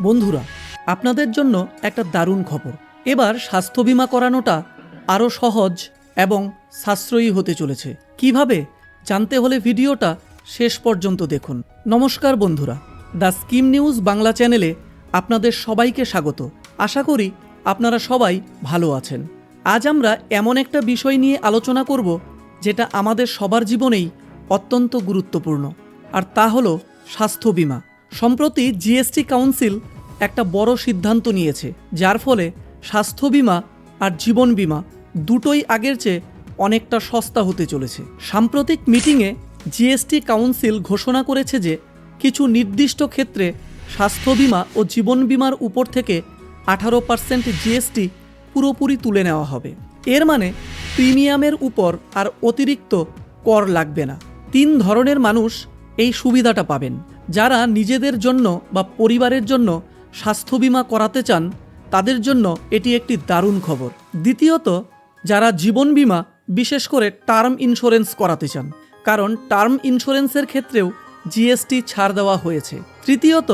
বন্ধুরা, আপনাদের জন্য একটা দারুণ খবর। এবার স্বাস্থ্য বীমা করানোটা আরও সহজ এবং সাশ্রয়ী হতে চলেছে। কীভাবে? জানতে হলে ভিডিওটা শেষ পর্যন্ত দেখুন। নমস্কার বন্ধুরা, দ্য স্কিম নিউজ বাংলা চ্যানেলে আপনাদের সবাইকে স্বাগত। আশা করি আপনারা সবাই ভালো আছেন। আজ আমরা এমন একটা বিষয় নিয়ে আলোচনা করব যেটা আমাদের সবার জীবনেই অত্যন্ত গুরুত্বপূর্ণ, আর তা হলো স্বাস্থ্য বীমা। সম্প্রতি জিএসটি কাউন্সিল একটা বড় সিদ্ধান্ত নিয়েছে, যার ফলে স্বাস্থ্য বীমা আর জীবন বীমা দুটোই আগের চেয়ে অনেকটা সস্তা হতে চলেছে। সাম্প্রতিক মিটিংয়ে জিএসটি কাউন্সিল ঘোষণা করেছে যে কিছু নির্দিষ্ট ক্ষেত্রে স্বাস্থ্য বীমা ও জীবন বিমার উপর থেকে আঠারো পার্সেন্ট জিএসটি পুরোপুরি তুলে নেওয়া হবে। এর মানে প্রিমিয়ামের উপর আর অতিরিক্ত কর লাগবে না। তিন ধরনের মানুষ এই সুবিধাটা পাবেন। যারা নিজেদের জন্য বা পরিবারের জন্য স্বাস্থ্য বীমা করাতে চান, তাদের জন্য এটি একটি দারুণ খবর। দ্বিতীয়ত, যারা জীবন বীমা, বিশেষ করে টার্ম ইন্স্যুরেন্স করাতে চান, কারণ টার্ম ইন্স্যুরেন্সের ক্ষেত্রেও জিএসটি ছাড় দেওয়া হয়েছে। তৃতীয়ত,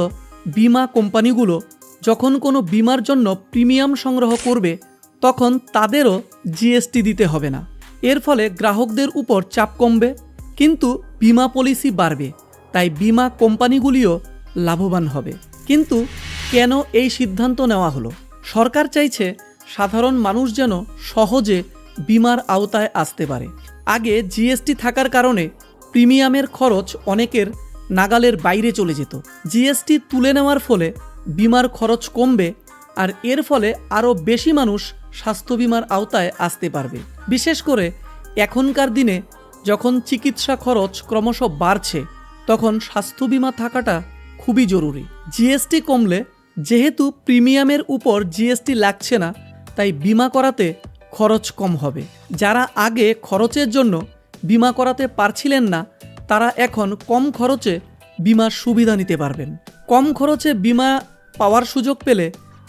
বীমা কোম্পানিগুলো যখন কোনো বীমার জন্য প্রিমিয়াম সংগ্রহ করবে, তখন তাদেরও জিএসটি দিতে হবে না। এর ফলে গ্রাহকদের উপর চাপ কমবে কিন্তু বিমা পলিসি বাড়বে, তাই বিমা কোম্পানিগুলিও লাভবান হবে। কিন্তু কেন এই সিদ্ধান্ত নেওয়া হলো? সরকার চাইছে সাধারণ মানুষ যেন সহজে বিমার আওতায় আসতে পারে। আগে জিএসটি থাকার কারণে প্রিমিয়ামের খরচ অনেকের নাগালের বাইরে চলে যেত। জিএসটি তুলে নেওয়ার ফলে বিমার খরচ কমবে আর এর ফলে আরও বেশি মানুষ স্বাস্থ্য বিমার আওতায় আসতে পারবে। বিশেষ করে এখনকার দিনে যখন চিকিৎসা খরচ ক্রমশ বাড়ছে, তখন স্বাস্থ্য বীমা থাকাটা খুবই জরুরি। জিএসটি কমলে, যেহেতু প্রিমিয়ামের উপর জিএসটি লাগছে না, তাই বিমা করাতে খরচ কম হবে। যারা আগে খরচের জন্য বিমা করাতে পারছিলেন না, তারা এখন কম খরচে বিমার সুবিধা নিতে পারবেন। কম খরচে বিমা পাওয়ার সুযোগ পেলে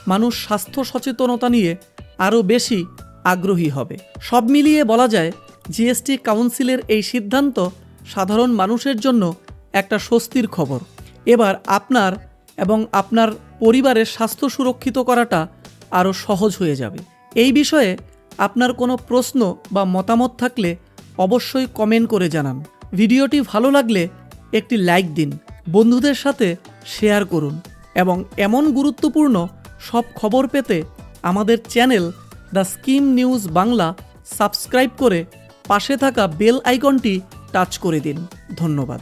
মানুষ স্বাস্থ্য সচেতনতা নিয়ে আরও বেশি আগ্রহী হবে। সব মিলিয়ে বলা যায় জিএসটি কাউন্সিলের এই সিদ্ধান্ত সাধারণ মানুষের জন্য একটা স্বস্তির খবর। এবার আপনার এবং আপনার পরিবারের স্বাস্থ্য সুরক্ষিত করাটা আরও সহজ হয়ে যাবে। এই বিষয়ে আপনার কোনো প্রশ্ন বা মতামত থাকলে অবশ্যই কমেন্ট করে জানান। ভিডিওটি ভালো লাগলে একটি লাইক দিন, বন্ধুদের সাথে শেয়ার করুন এবং এমন গুরুত্বপূর্ণ সব খবর পেতে আমাদের channel the scheme news Bangla subscribe করে পাশে থাকা বেল আইকনটি টাচ করে দিন। ধন্যবাদ।